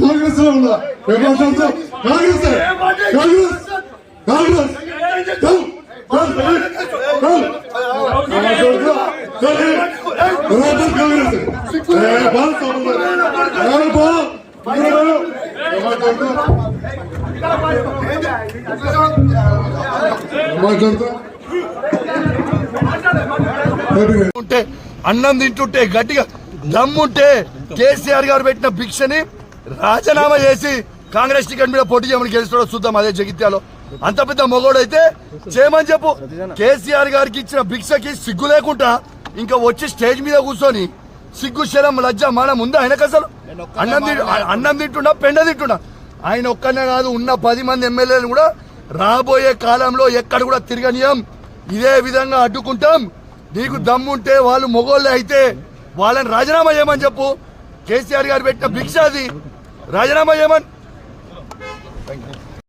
కాంగ్రెస్లో ఉన్నా ఏమంటారు కాంగ్రెస్ కాంగ్రెస్ ఉంటే అన్నం తింటుంటే గట్టిగా దమ్ముంటే కేసీఆర్ గారు పెట్టిన భిక్షని రాజీనామా చేసి కాంగ్రెస్ టికెట్ మీద పోటీ చేయమని గెలుస్తాడో చూద్దాం అదే జగిత్యాలో అంత పెద్ద మొగోడైతే చేయమని చెప్పు కేసీఆర్ గారికి ఇచ్చిన భిక్షకి సిగ్గు లేకుండా ఇంకా వచ్చి స్టేజ్ మీద కూర్చొని సిగ్గు శరం లజ్జ మనం ఉందా ఆయనకు అసలు? అన్నం అన్నం తింటున్నా పెండ తింటున్నా. ఆయన ఒక్కనే కాదు ఉన్న పది మంది ఎమ్మెల్యేలు కూడా రాబోయే కాలంలో ఎక్కడ కూడా తిరగనీయం. ఇదే విధంగా అడ్డుకుంటాం. నీకు దమ్ముంటే వాళ్ళు మొగోళ్ళే అయితే వాళ్ళని రాజీనామా చేయమని చెప్పు. కేసీఆర్ గారు పెట్టిన భిక్ష అది. రాజీనామా చేయమని.